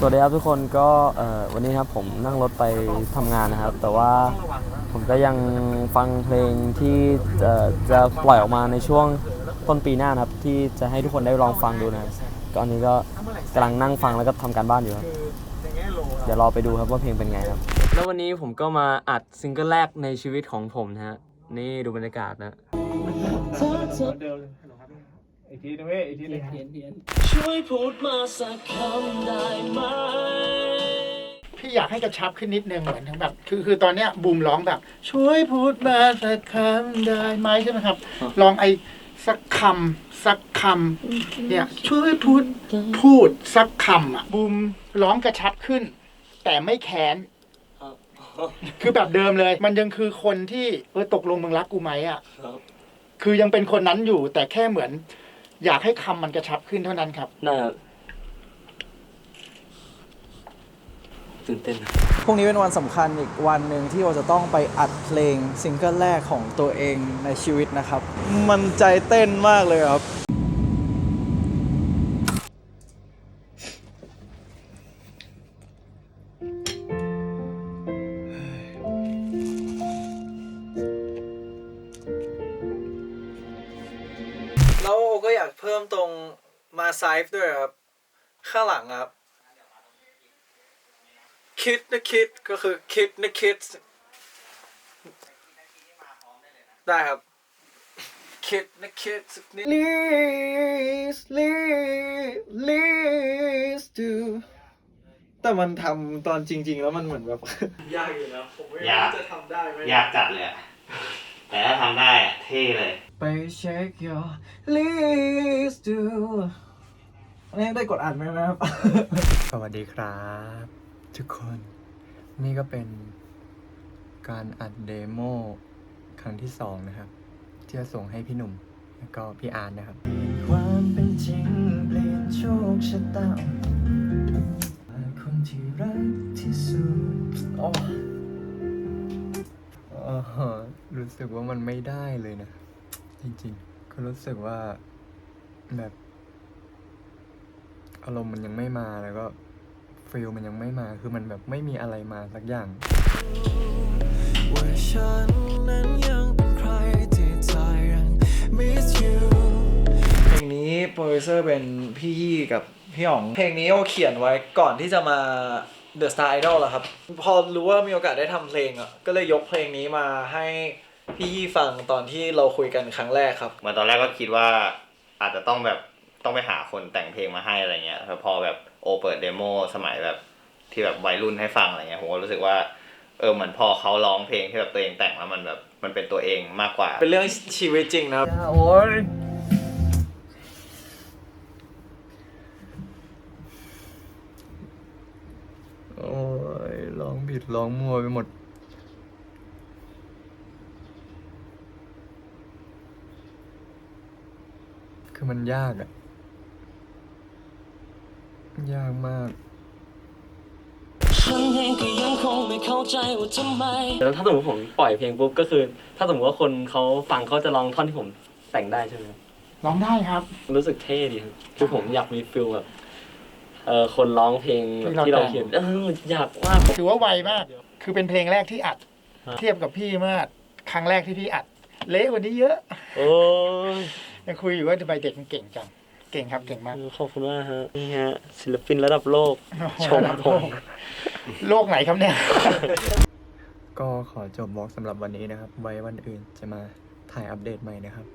สวัสดีครับทุกคนก็วันนี้ครับผมนั่งรถไปทำงานนะครับ แต่ว่าผมก็ยังฟังเพลงที่เอ่อจะปล่อยออกมาในช่วงต้นปีหน้านครับ ที่จะให้ทุกคนได้ลองฟังดูนะก็อันนี้ก็กำลังนั่งฟังแล้วก็ทำการบ้านอยู่ครับเดี๋ยวรอไปดูครับว่าเพลงเป็นไงครับ แล้ววันนี้ผมก็มาอัดซิงเกิลแรกในชีวิตของผมนะฮะนี่ดูบรรยากาศนะ เดิมเลยฮัลโหลครับอีกทีนึงเว้ยอีกทีนึงช่วยพูดมาสักคำได้ไหมพี่อยากให้กระชับขึ้นนิดนึงเหมือนทั้งแบบ คือคือตอนเนี้ยบูมร้องแบบ ช่วยพูดมาสักคำได้ไหมใช่ไหมครับลองไอ้สักคำสักคำเนี่ยช่วยพูดพูดสักคำอะบูมร้องกระชับขึ้น แต่ไม่แค้นคือแบบเดิมเลย มันยังคือคนที่เออตกลงมึงรักกูไหมอะคือยังเป็นคนนั้นอยู่แต่แค่เหมือน อยากให้คำมันกระชับขึ้นเท่านั้นครับน่าตื่นเต้นนะพรุ่งนี้เป็นวันสำคัญอีกวันหนึ่งที่โอจะต้องไปอัดเพลงซิงเกิลแรกของตัวเองในชีวิตนะครับ มันใจเต้นมากเลยครับ แล้วโอก็อยากเพิ่มตรงมาไซฟ์ด้วยครับ ข้างหลังครับคิดนะคิดก็คือคิดนะคิดได้ครับ คิดนะคิดสักนิด Please please please do แต่มันทำตอนจริง ๆ แล้วมันเหมือนแบบ ยากอยู่นะผมไม่ยากรู้จะทำได้ไหม ยากจัดเลยอะแต่ถ้าทำได้อะเท่เลย ไปเช็ค your list do อันนี้ได้กดอ่านไหมนะครับ สวัสดีครับ ทุกคน นี่ก็เป็นการอัดเดโมครั้งที่สองนะครับ ที่จะส่งให้พี่หนุ่ม แล้วก็พี่อาร์ตนะครับ ความเป็นจริงเปลี่ยนโชคชะตาคนที่รักที่สุดโอ้อ๋อรู้สึกว่ามันไม่ได้เลยนะ จริงๆ ก็รู้สึกว่าแบบอารมณ์มันยังไม่มาแล้วก็ฟิลมันยังไม่มาคือมันแบบไม่มีอะไรมาสักอย่าง ว่าฉันนั้นยังเป็นใครที่ใจยัง miss you เพลงนี้โปรดิวเซอร์เป็นพี่ยี่กับพี่อ๋อง เพลงนี้โอเขียนไว้ก่อนที่จะมา The Star Idol แล้วครับ พอรู้ว่ามีโอกาสได้ทำเพลงอะ ก็เลยยกเพลงนี้มาให้ พี่ยี่ฟังตอนที่เราคุยกันครั้งแรกครับ เหมือนตอนแรกก็คิดว่าอาจจะต้องแบบต้องไปหาคนแต่งเพลงมาให้อะไรเงี้ยแต่พอแบบโอเปิดเดโมสมัยแบบที่แบบวัยรุ่นให้ฟังอะไรเงี้ยผมก็รู้สึกว่าเออเหมือนพอเขาร้องเพลงที่แบบตัวเองแต่งแล้วมันแบบมันเป็นตัวเองมากกว่า เป็นเรื่องชีวิตจริงนะครับโอ้ยร้องผิดร้องมัวไปหมด คือมันยากอะยากมาก ฉันเองก็ยังคงไม่เข้าใจว่าทำไม แล้วถ้าสมมติผมปล่อยเพลงปุ๊บก็คือ ถ้าสมมติว่าคนเขาฟังเขาจะลองท่อนที่ผมแต่งได้ใช่ไหมครับร้องได้ครับ รู้สึกเท่ดีครับคือผมอยากมีฟิลแบบเออคนร้องเพลงแบบที่เราเขียนเอออยากมากถือว่าไวมาก คือเป็นเพลงแรกที่อัดฮะเทียบกับพี่เมื่อครั้งแรกที่พี่อัด เละกว่านี้เยอะ โอ้ย ยังคุยอยู่ว่าทำไมเด็กมันเก่งจัง เก่งครับเก่งมาก ขอบคุณมากฮะนี่ฮะ ศิลปินระดับโลก ชมผมโลกไหนครับเนี่ย ก็ขอจบบล็อกสำหรับวันนี้นะครับ ไว้วันอื่นจะมาถ่ายอัปเดตใหม่นะครับ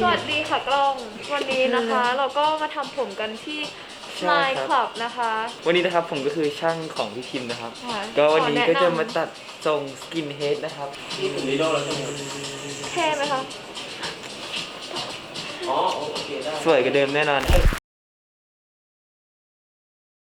สวัสดีค่ะกล้อง วันนี้นะคะ เราก็มาทำผมกันที่ ใช่ Smile ครับ Club นะคะ วันนี้นะครับผมก็คือช่างของพี่พิมพ์นะครับ ค่ะก็วันนี้ขอแนะก็จะนำมาตัดทรงสกินเฮดนะครับเท่ไหมคะสวยกว่าเดิมแน่นอน